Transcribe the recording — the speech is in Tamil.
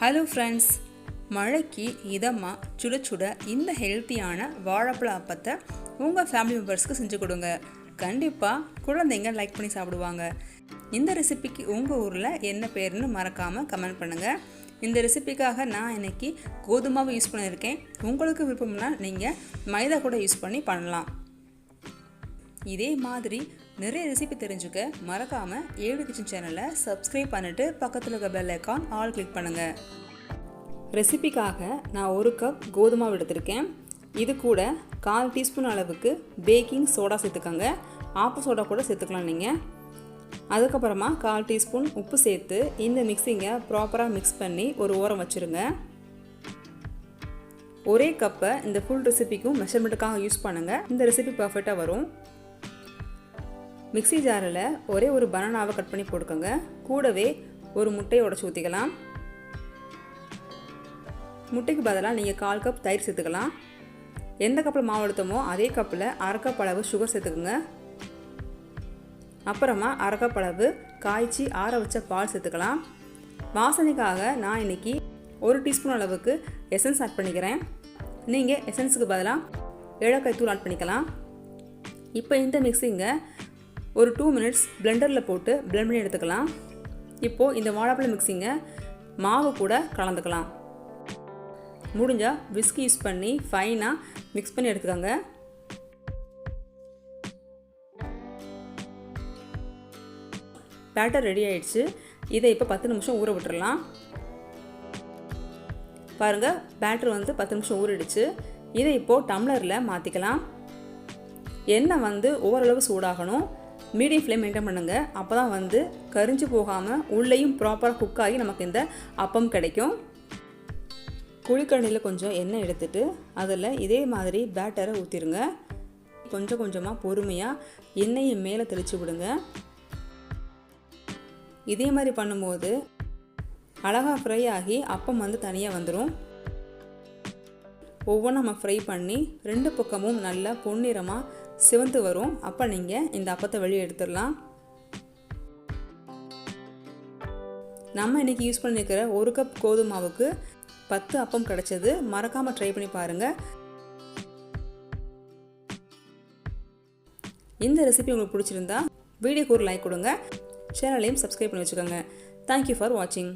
ஹலோ ஃப்ரெண்ட்ஸ் மழைக்கு இதமாக சுட சுட இந்த ஹெல்த்தியான வாழைப்பழ அப்பத்தை உங்கள் ஃபேமிலி மெம்பர்ஸ்க்கு செஞ்சு கொடுங்க. கண்டிப்பாக குழந்தைங்க லைக் பண்ணி சாப்பிடுவாங்க. இந்த ரெசிபிக்கு உங்கள் ஊரில் என்ன பேருன்னு மறக்காமல் கமெண்ட் பண்ணுங்கள் இந்த ரெசிபிக்காக நான் இன்னைக்கு கோதுமாவை யூஸ் பண்ணியிருக்கேன். உங்களுக்கு விருப்பம்னா நீங்கள் மைதா கூட யூஸ் பண்ணி பண்ணலாம். இதே மாதிரி நிறைய ரெசிபி தெரிஞ்சுக்க மறக்காமல் ஏழு கிச்சன் சேனலை சப்ஸ்கிரைப் பண்ணிட்டு பக்கத்தில் இருக்க பெல் ஐக்கான் ஆல் கிளிக் பண்ணுங்கள் ரெசிபிக்காக நான் ஒரு கப் கோதுமாவு எடுத்திருக்கேன். இது கூட கால் டீஸ்பூன் அளவுக்கு பேக்கிங் சோடா சேர்த்துக்கோங்க. ஆப்பு சோடா கூட சேர்த்துக்கலாம் நீங்கள் அதுக்கப்புறமா கால் டீஸ்பூன் உப்பு சேர்த்து இந்த மிக்சிங்கை ப்ராப்பராக மிக்ஸ் பண்ணி ஒரு ஓரம் வச்சுருங்க. ஒரே கப்பை இந்த ஃபுல் ரெசிபிக்கும் மெஷர்மெண்ட்டுக்காக யூஸ் பண்ணுங்கள் இந்த ரெசிபி பர்ஃபெக்டாக வரும். மிக்ஸி ஜாரில் ஒரே ஒரு பனானாவை கட் பண்ணி போட்டுக்கோங்க. கூடவே ஒரு முட்டையை உடச்சி ஊற்றிக்கலாம் முட்டைக்கு பதிலாக நீங்கள் கால் கப் தயிர் சேர்த்துக்கலாம். எந்த கப்பில் மாவு எடுத்தோமோ அதே கப்பில் அரை கப் அளவு சுகர் சேர்த்துக்குங்க. அப்புறமா அரை கப் அளவு காய்ச்சி ஆற வச்ச பால் சேர்த்துக்கலாம். வாசனைக்காக நான் இன்னைக்கு ஒரு டீஸ்பூன் அளவுக்கு எசன்ஸ் ஆட் பண்ணிக்கிறேன். நீங்கள் எசன்ஸுக்கு பதிலாக ஏலக்காய் தூள் ஆட் பண்ணிக்கலாம். இப்போ இந்த மிக்சிங்கை ஒரு டூ மினிட்ஸ் பிளெண்டரில் போட்டு பிளெண்ட் பண்ணி எடுத்துக்கலாம். இப்போது இந்த வாழைப்பழம் மிக்ஸிங்கை மாவு கூட கலந்துக்கலாம். முடிஞ்சால் விஸ்கி யூஸ் பண்ணி ஃபைனாக மிக்ஸ் பண்ணி எடுத்துக்கோங்க. பேட்டர் ரெடி ஆயிடுச்சு. இதை இப்போ பத்து நிமிஷம் ஊற விட்டுறலாம். பாருங்கள் பேட்டர் வந்து பத்து நிமிஷம் ஊறிடுச்சு. இதை இப்போது டம்ளரில் மாற்றிக்கலாம் எண்ணெய் வந்து ஓரளவு சூடாகணும். மீடியம் ஃப்ளேம் மெயின்டைன் பண்ணுங்கள் அப்போ தான் வந்து கரிஞ்சு போகாமல் உள்ளேயும் ப்ராப்பராக குக் ஆகி நமக்கு இந்த அப்பம் கிடைக்கும். குழிக்கடையில் கொஞ்சம் எண்ணெய் எடுத்துட்டு அதில் இதே மாதிரி பேட்டரை ஊற்றிடுங்க கொஞ்சம் கொஞ்சமாக பொறுமையாக எண்ணெயை மேலே தெளித்து விடுங்க. இதே மாதிரி பண்ணும்போது அழகாக ஃப்ரை ஆகி அப்பம் வந்து தனியாக வந்துடும் ஒவ்வொன்றும் நம்ம ஃப்ரை பண்ணி ரெண்டு பக்கமும் நல்லா பொன்னிறமாக சிவந்து வரும். அப்போ நீங்கள் இந்த அப்பத்தை வெளியே எடுத்துடலாம். நம்ம இன்றைக்கி யூஸ் பண்ணியிருக்கிற ஒரு கப் கோதுமாவுக்கு பத்து அப்பம் கிடச்சது. மறக்காமல் ட்ரை பண்ணி பாருங்கள் இந்த ரெசிபி உங்களுக்கு பிடிச்சிருந்தா வீடியோக்கு ஒரு லைக் கொடுங்க. சேனலையும் சப்ஸ்கிரைப் பண்ணி வச்சுக்கோங்க. தேங்க்யூ ஃபார் வாட்சிங்